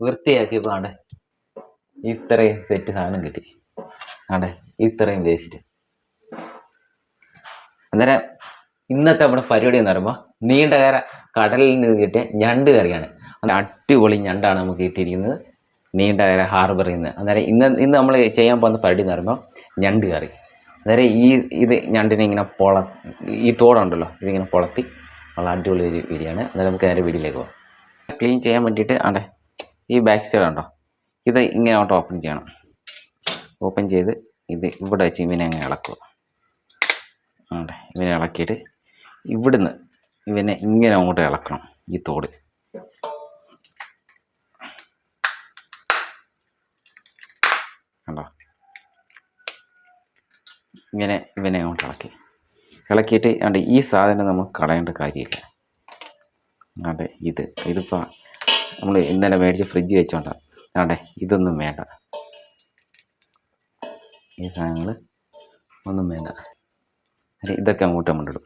വൃത്തിയാക്കിയപ്പോൾ ആണ്ടെ ഇത്രയും സെറ്റ് സാധനം കിട്ടി. ആടെ ഇത്രയും വേസ്റ്റ് അന്നേരം ഇന്നത്തെ നമ്മുടെ പരിപാടി എന്ന് പറയുമ്പോൾ നീണ്ട കര കടലിൽ നിന്ന് കിട്ടിയ ഞണ്ട് കറിയാണ്. അടിപൊളി ഞണ്ടാണ് നമുക്ക് കിട്ടിയിരിക്കുന്നത്. നീണ്ട കര ഹാർബറിൽ നിന്ന്. അന്നേരം ഇന്ന് ഇന്ന് നമ്മൾ ചെയ്യാൻ പോകുന്ന പരിപാടി എന്ന് പറയുമ്പോൾ ഞണ്ട് കറി. അന്നേരം ഈ ഇത് ഞണ്ടിനെ ഇങ്ങനെ പൊള ഈ തോടുണ്ടല്ലോ ഇതിങ്ങനെ പൊളത്തി. നമ്മൾ അടിപൊളി ഒരു വീഡിയോ ആണ്. അന്നേരം നമുക്ക് നേരെ വീടിലേക്ക് പോകാം ക്ലീൻ ചെയ്യാൻ വേണ്ടിയിട്ട് ആണ്ടെ ഈ ബാക്ക് സൈഡ് ഉണ്ടോ? ഇത് ഇങ്ങനെ അങ്ങോട്ട് ഓപ്പൺ ചെയ്യണം. ഓപ്പൺ ചെയ്ത് ഇത് ഇവിടെ വെച്ച് ഇവനെ അങ്ങ് ഇളക്കുക. ആണ്ടെ ഇവനെ ഇളക്കിയിട്ട് ഇവിടുന്ന് ഇവനെ ഇങ്ങനെ അങ്ങോട്ട് ഇളക്കണം ഈ തോട്. കണ്ടോ? ഇങ്ങനെ ഇവനെ അങ്ങോട്ട് ഇളക്കി. ഇളക്കിയിട്ട് അതുകൊണ്ട് ഈ സാധനം നമുക്ക് കളയേണ്ട കാര്യമില്ല. അതെ ഇത് ഇതിപ്പോൾ നമ്മൾ ഇന്നലെ മേടിച്ച് ഫ്രിഡ്ജ് വെച്ചോണ്ടാണ് ആണ്ടെ ഇതൊന്നും വേണ്ട. ഈ സാധനങ്ങൾ ഒന്നും വേണ്ട. ഇതൊക്കെ അങ്ങോട്ട് നമ്മളിടും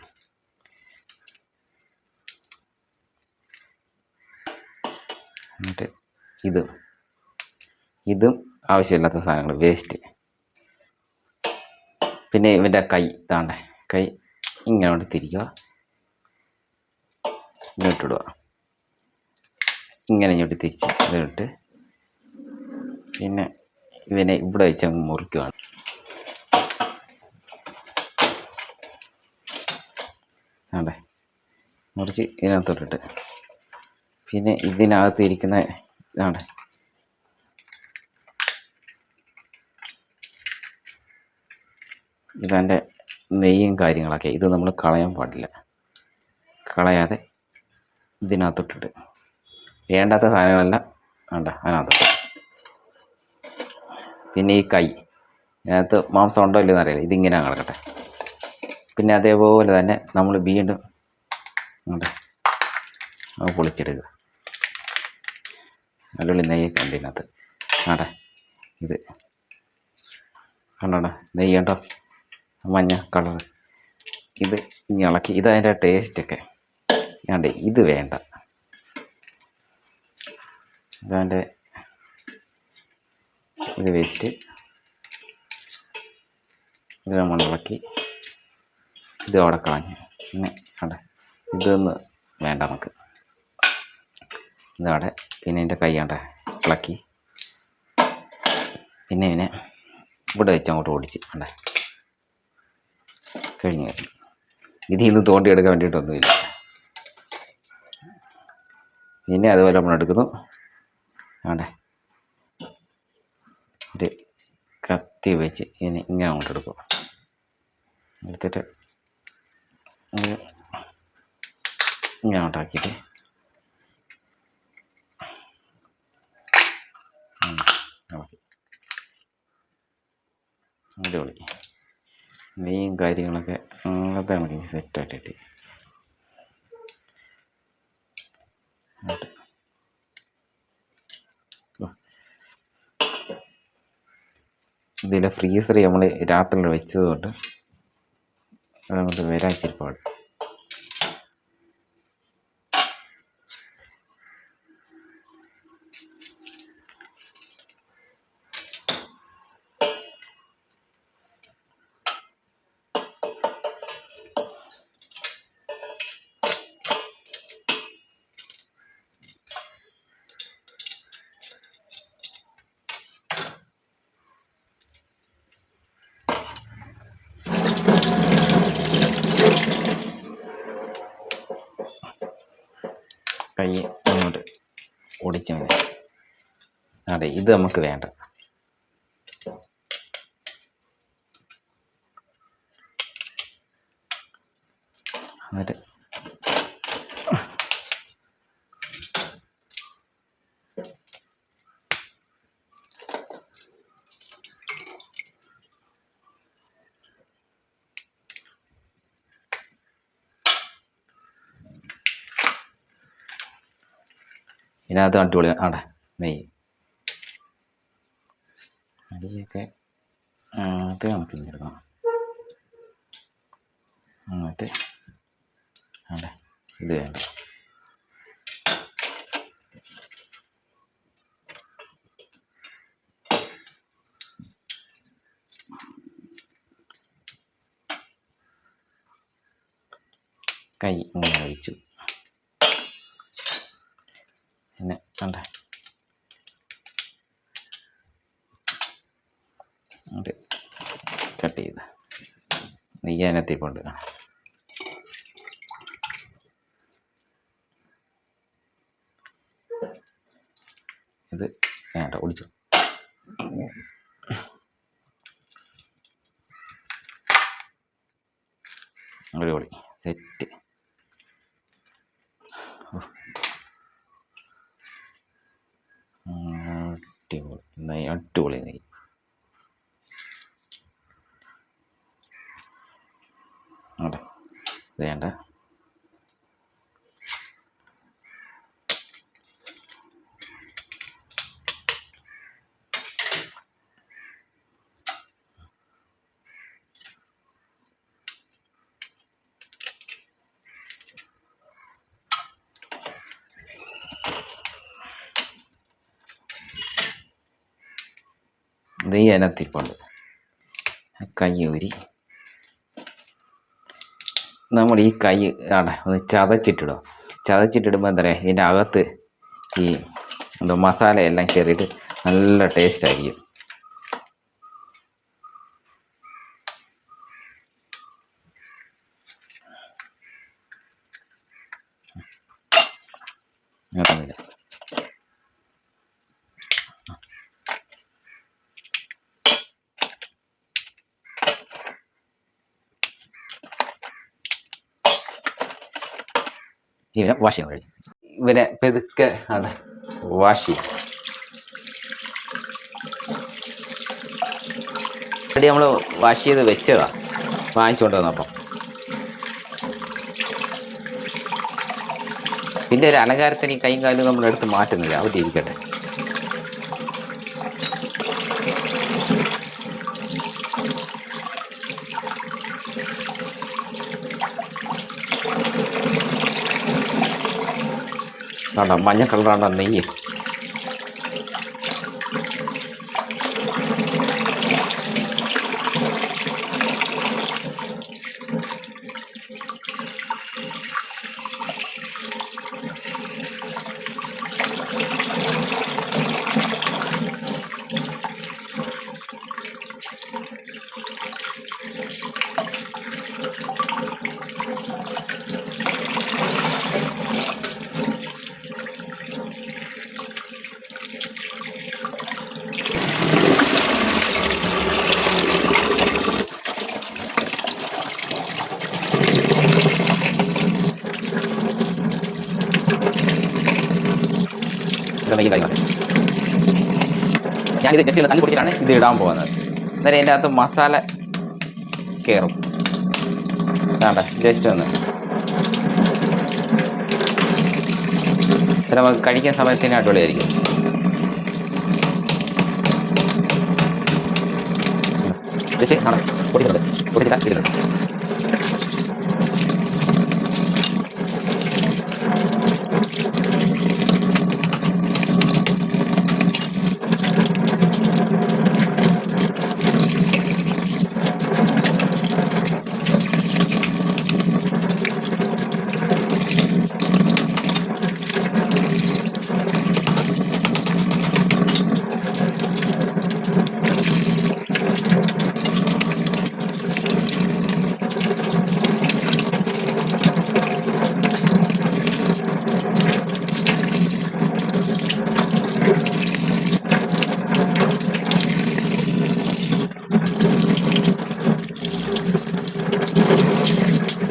എന്നിട്ട് ഇത്. ഇതും ആവശ്യമില്ലാത്ത സാധനങ്ങൾ വേസ്റ്റ്. പിന്നെ ഇവന്റെ കൈ താണ്ടേ കൈ ഇങ്ങനെ കൊണ്ട് തിരിക്കുക. ഇങ്ങോട്ടിടുക ഇങ്ങനെ ഇങ്ങോട്ട് തിരിച്ച് ഇതിട്ട് പിന്നെ ഇവനെ ഇവിടെ വെച്ച് അങ്ങ് മുറിക്കുകയാണ് അതെ മുറിച്ച് ഇതിനകത്തോട്ടിട്ട്. പിന്നെ ഇതിനകത്ത് ഇരിക്കുന്ന ഇതാണ് ഇതെന്റെ നെയ്യും കാര്യങ്ങളൊക്കെ. ഇത് നമ്മൾ കളയാൻ പാടില്ല. കളയാതെ ഇതിനകത്തോട്ടിട്ട്. വേണ്ടാത്ത സാധനങ്ങളെല്ലാം വേണ്ട അതിനകത്ത്. പിന്നെ ഈ കൈ. ഇതിനകത്ത് മാംസം ഉണ്ടോ ഇല്ലെന്ന് അറിയില്ല. ഇതിങ്ങനെ കിടക്കട്ടെ പിന്നെ അതേപോലെ തന്നെ നമ്മൾ വീണ്ടും അത് പൊളിച്ചെടുക്കുക. നെയ്യ് നെയ്യൊക്കെ ഉണ്ട് ഇതിനകത്ത്. ആടെ ഇത്. കണ്ടോണ്ട നെയ്യ് കണ്ടോ? മഞ്ഞ കളർ ഇത് ഇളക്കി. ഇത് അതിന്റെ ടേസ്റ്റൊക്കെ ആണ്ട് ഇത് വേണ്ട. ഇതതിന്റെ ഇത് വേസ്റ്റ് ഇത് നമ്മൾ ഇളക്കി. ഇത് അവിടെ കളഞ്ഞു. പിന്നെ അവിടെ ഇതൊന്ന് വേണ്ട നമുക്ക്. ഇതവിടെ പിന്നെ എന്റെ കൈ കണ്ട ഇളക്കി. പിന്നെ ഇവനെ ഇവിടെ വെച്ച് അങ്ങോട്ട് ഓടിച്ച് അവിടെ കഴിഞ്ഞു വരും. ഇത് ഇന്ന് തോണ്ടിയെടുക്കാൻ വേണ്ടിയിട്ടൊന്നുമില്ല. പിന്നെ അതുപോലെ നമ്മൾ ആണ്ടെ. ഒരു കത്തി വെച്ച് ഇനി ഇങ്ങനെ അങ്ങോട്ട് എടുക്കും. എടുത്തിട്ട് ഇങ്ങനെ അങ്ങോട്ടാക്കിയിട്ട് അടിപൊളി. നെയ്യും കാര്യങ്ങളൊക്കെ അങ്ങനത്തെ കണക്ക് സെറ്റായിട്ടിട്ട്. ഇതിലെ ഫ്രീസർ നമ്മൾ രാത്രി വെച്ചതുകൊണ്ട് അതുകൊണ്ട് വരാൻ ഇച്ചിരി അതെ ഇത് നമുക്ക് വേണ്ട. എന്നിട്ട് ഇതിനകത്ത് അടിപൊളി ആടെ നെയ്യ്. ഇതൊക്കെ അങ്ങനത്തെ കണക്കിൽ എടുക്കണം അങ്ങനത്തെ അതെ ഇത് വേണ്ട. കൈ ഇങ്ങനെ വെച്ചു. പിന്നെ അല്ലേ കട്ട് ചെയ്ത് നെയ്യ് അതിനകത്തിപ്പോണ്ട് ഇത് വേണ്ട ഒളിച്ചു. അടിപൊളി. സെറ്റ് അടിപൊളി നെയ്യ് അടിപൊളി നെയ്യ് അവിടെ ഇത് വേണ്ട നെയ്യ് അതിനകത്തിരിപ്പുണ്ട് കൈ ഊരി നമ്മൾ ഈ കൈ ആടെ ഒന്ന് ചതച്ചിട്ടിടും. ചതച്ചിട്ടിടുമ്പോൾ എന്താ പറയുക ഇതിന്റെ അകത്ത് ഈ എന്തോ മസാലയെല്ലാം കയറിയിട്ട് നല്ല ടേസ്റ്റ് ഇവനെ വാഷ് ചെയ്യാൻ കഴിയും ഇവനെ പെതുക്കെ ആണ്. വാഷ് ചെയ്യാം നമ്മൾ വാഷ് ചെയ്ത് വെച്ചതാ വാങ്ങിച്ചുകൊണ്ട് വന്നപ്പം പിന്നെ ഒരു അലങ്കാരത്തിന് ഈ കൈയും കാലും നമ്മൾ എടുത്ത് മാറ്റുന്നില്ല. അവിടെ ഇരിക്കട്ടെ കണ്ടോ മഞ്ഞ കളറാണ് നെയ്യ്. നെയ്യും കാര്യങ്ങളൊക്കെ ഞാനിത് ജസ്റ്റ് ഒന്ന് തല്ലി പൊടിച്ചിട്ടാണ് ഇത് ഇടാൻ പോകുന്നത്. അന്നേരം ഇതിന്റെ അകത്ത് മസാല കയറും വേണ്ട ജസ്റ്റ് ഒന്ന്. ഇത് നമുക്ക് കഴിക്കുന്ന സമയത്തിന് അടിപൊളിയായിരിക്കും. ജസ്റ്റ് ആണ് പൊടിച്ചിട്ടുണ്ട് പൊടിച്ചിട്ട് ഇടുന്നുണ്ട്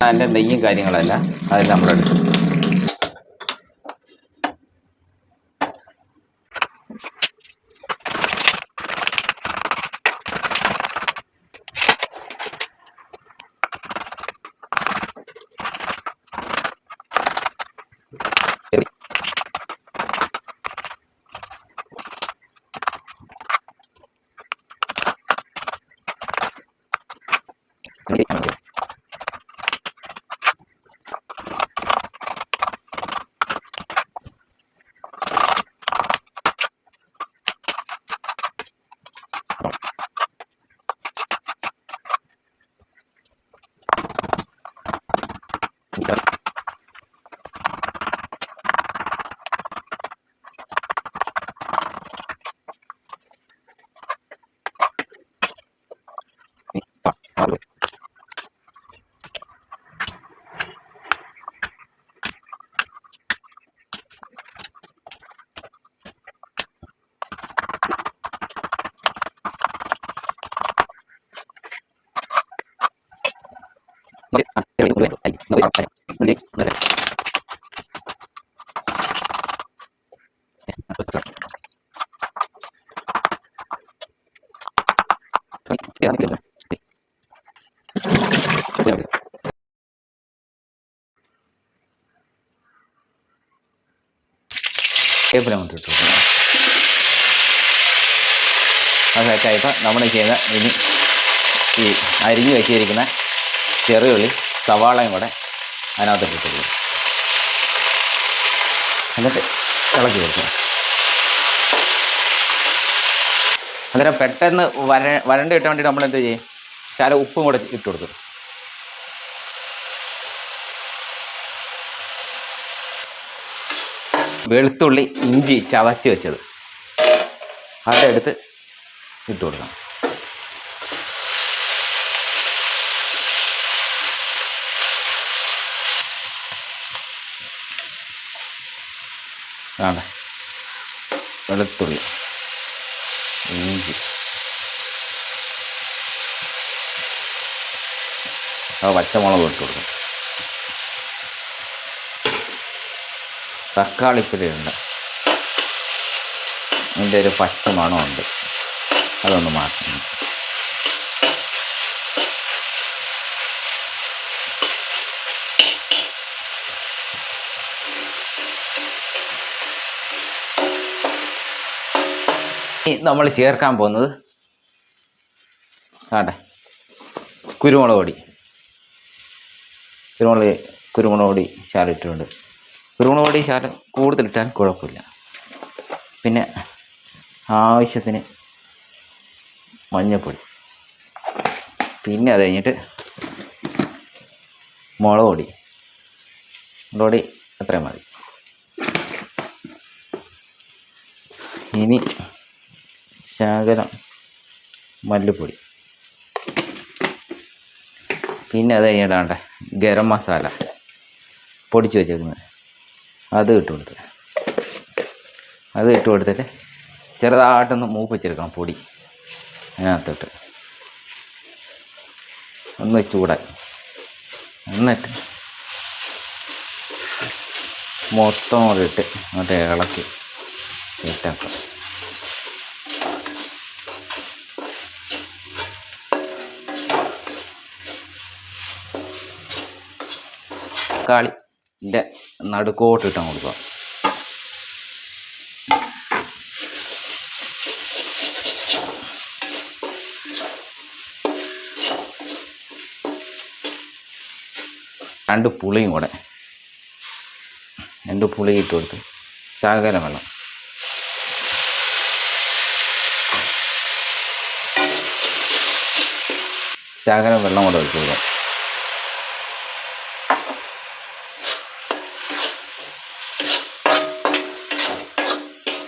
അതിന്റെ നെയ്യും കാര്യങ്ങളല്ല അതിൽ നമ്മളെടുത്തു വേപ്പില കൊണ്ട് ഇട്ടു അത് സെറ്റായപ്പോൾ നമ്മൾ ചെയ്യുന്ന ഇനി ഈ അരിഞ്ഞു വെച്ചിരിക്കുന്ന ചെറിയുള്ളി സവാളയും കൂടെ അതിനകത്ത് ഇട്ടിട്ട് എന്നിട്ട് ഇളക്കി വെക്കുക അന്നേരം പെട്ടെന്ന് വര വരണ്ട് കിട്ടാൻ വേണ്ടി നമ്മൾ എന്ത് ചെയ്യും? ശാല ഉപ്പും കൂടെ ഇട്ട് കൊടുക്കും. വെളുത്തുള്ളി ഇഞ്ചി ചതച്ച് വെച്ചത്. അതെടുത്ത് ഇട്ട് കൊടുക്കണം. വേണ്ട വെളുത്തുള്ളി. ഇഞ്ചി. ആ പച്ചമുളക് ഇട്ട് കൊടുക്കും. തക്കാളിപ്പുളിയുണ്ട് അതിന്റെ ഒരു പച്ച മണമുണ്ട്. അതൊന്ന് മാറ്റണം. നമ്മൾ ചേർക്കാൻ പോകുന്നത് ആട്ടെ കുരുമുളക് പൊടി. കുരുമുളക് കുരുമുളക് പൊടി ശാലിട്ടുണ്ട് കുരുമുളക് പൊടി ശാല കൂടുതലിട്ടാൽ കുഴപ്പമില്ല. പിന്നെ ആവശ്യത്തിന് മഞ്ഞൾപ്പൊടി പിന്നെ അത് കഴിഞ്ഞിട്ട് മുളക് പൊടി. മുളക് പൊടി അത്രയും മതി. ഇനി ശകലം മല്ലിപ്പൊടി. പിന്നെ അത് കഴിഞ്ഞിട്ടാണ്ട് ഗരം മസാല പൊടിച്ച് വെച്ചേക്കുന്നത്. അത് ഇട്ട് കൊടുത്ത്. അത് ഇട്ട് കൊടുത്തിട്ട് ചെറുതായിട്ടൊന്ന് മൂപ്പ് മൂപ്പിച്ചെടുക്കണം പൊടി അതിനകത്തോട്ട്. ഒന്ന് ചൂടായി. എന്നിട്ട് മൊത്തം ഇട്ട് അങ്ങോട്ട് ഇളക്കി ഇട്ടാക്കാം. തക്കാളിന്റെ ഇതിന്റെ ഇട്ടാൽ കൊടുക്കുക. രണ്ട് പുളിയും കൂടെ രണ്ട് പുളി ഇട്ട് കൊടുത്ത് ശകലം വെള്ളം. ശകലം വെള്ളം കൂടെ ഒഴിച്ചു കൊടുക്കാം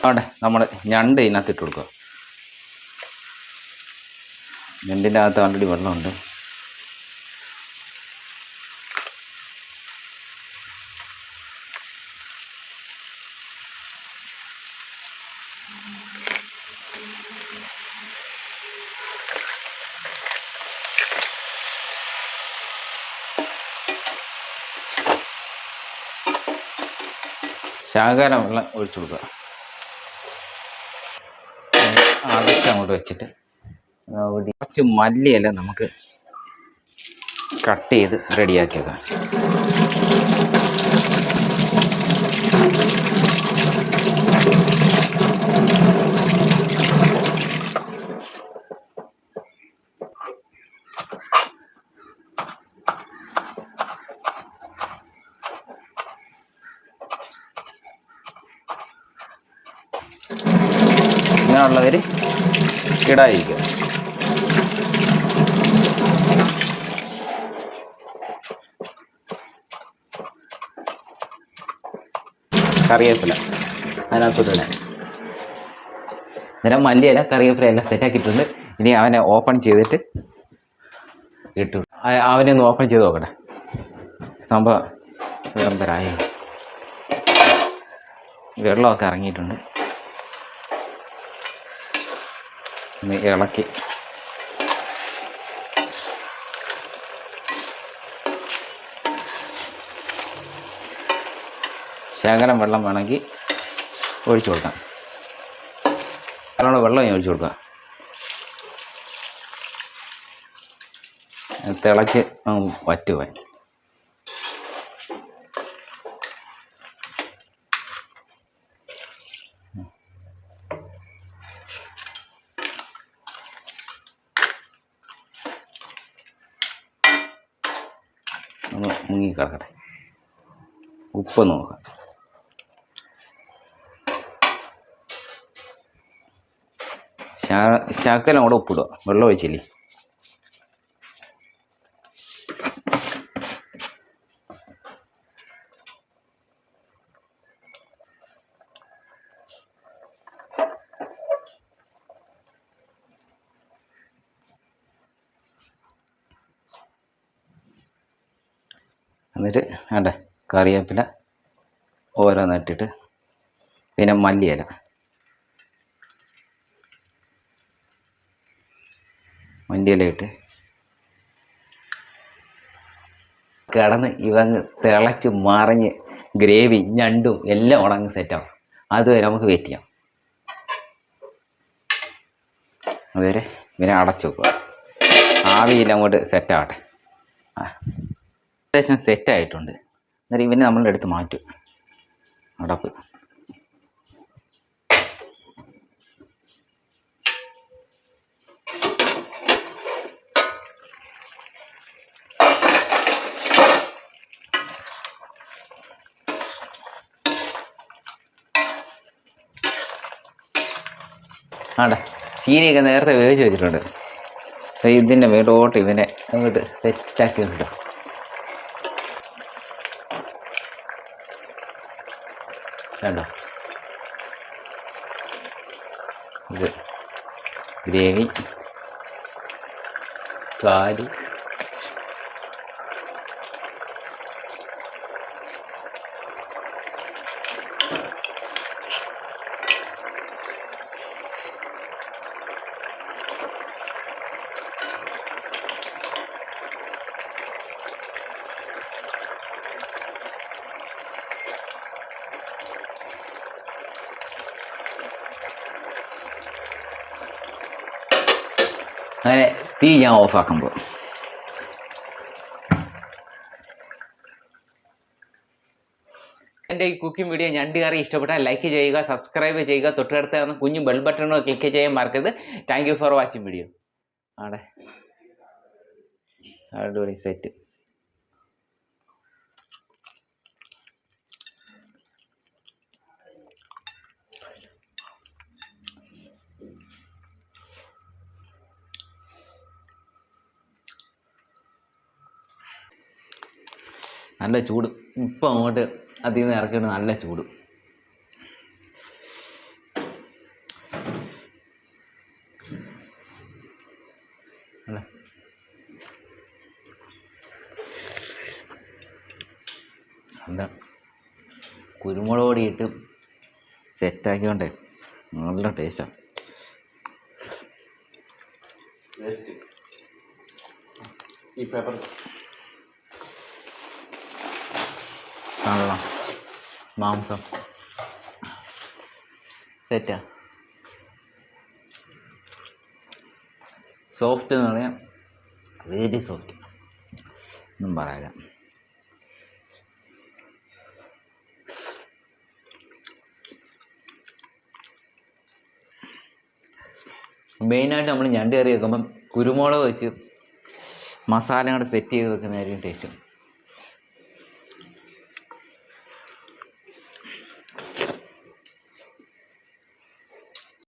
അവിടെ നമ്മൾ ഞണ്ട് ഇതിനകത്ത് ഇട്ട് കൊടുക്കുക. ഞണ്ടിന്റെ അകത്ത് ആൾറെഡി വെള്ളമുണ്ട്. ശകലം വെള്ളം ഒഴിച്ചു കൊടുക്കുക. അതൊക്കെ അങ്ങോട്ട് വെച്ചിട്ട് കുറച്ച് മല്ലിയില നമുക്ക് കട്ട് ചെയ്ത് റെഡിയാക്കി ഇങ്ങനെയുള്ളവർ ഇടായിരിക്കും കറിവേപ്പില. അതിനകത്തോട്ട് ഇടാൻ അന്നേരം മല്ലിയില കറിവേപ്പില എല്ലാം സെറ്റാക്കിയിട്ടുണ്ട് ഇനി അവനെ ഓപ്പൺ ചെയ്തിട്ട് ഇട്ടു. അവനെ ഒന്ന് ഓപ്പൺ ചെയ്ത് നോക്കട്ടെ. സംഭവം വിളംബരായി. വെള്ളമൊക്കെ ഇറങ്ങിയിട്ടുണ്ട്. ഒന്ന് ഇളക്കി. ശേഖരം വെള്ളം വേണമെങ്കിൽ ഒഴിച്ചു കൊടുക്കാം. അതിനുള്ള വെള്ളം ഒഴിച്ചു കൊടുക്കാം. തിളച്ച് വറ്റുവാൻ കിടക്കട്ടെ. ഉപ്പ് നോക്കാം ശകലം കൂടെ ഉപ്പിടുക. വെള്ളം ഒഴിച്ചില്ലേ എന്നിട്ട് വേണ്ട കറിവേപ്പില ഓരോന്നിട്ടിട്ട് പിന്നെ മല്ലിയില. മല്ലിയില ഇട്ട് കിടന്ന് ഇവങ്ങ് തിളച്ച് മറിഞ്ഞ് ഗ്രേവി ഞണ്ടും എല്ലാം ഉണങ്ങ് സെറ്റാവും അതുവരെ നമുക്ക് വെയിറ്റ് ചെയ്യാം. അതുവരെ ഇവനെ അടച്ചു വെക്കുക. ആവിയിൽ അങ്ങോട്ട് സെറ്റാവട്ടെ ആ. ഏകദേശം സെറ്റായിട്ടുണ്ട് അന്നേരം ഇവനെ നമ്മളുടെ അടുത്ത് മാറ്റും. അടപ്പ്. ആടെ ചീനിയൊക്കെ നേരത്തെ വേവിച്ച് വെച്ചിട്ടുണ്ട്. ഇതിന്റെ മേലോട്ട് ഇവനെ അങ്ങോട്ട് സെറ്റാക്കിയിട്ടുണ്ട് ഇത് ഗ്രേവി കാൽ അങ്ങനെ തീ ഞാൻ ഓഫാക്കുമ്പോൾ എന്റെ ഈ കുക്കിംഗ് വീഡിയോ ഞണ്ട് കറി ഇഷ്ടപ്പെട്ടാൽ ലൈക്ക് ചെയ്യുക സബ്സ്ക്രൈബ് ചെയ്യുക തൊട്ടടുത്ത് കുഞ്ഞു ബെൽ ബട്ടണോ ക്ലിക്ക് ചെയ്യാൻ മറക്കരുത്. Thank you for watching video ആടെ. അടിപൊളി സെറ്റ് നല്ല ചൂട്. ഇപ്പം അങ്ങോട്ട് അതിൽ നിന്ന് ഇറക്കിയിട്ട് നല്ല ചൂട്? എന്താ? കുരുമുളക് പൊടി ഇട്ട് സെറ്റാക്കിയോണ്ടേ. നല്ല ടേസ്റ്റാണ് ഈ പേപ്പർ കാണണം മാംസം. സെറ്റാ. സോഫ്റ്റ് എന്ന് പറയാം. Very soft. ഒന്നും പറയാല്ല മെയിനായിട്ട് നമ്മൾ ഞണ്ട് കറി വെക്കുമ്പം കുരുമുളക് വെച്ച് മസാല കൂടെ സെറ്റ് ചെയ്ത് വെക്കുന്നതായിരിക്കും ടേസ്റ്റ്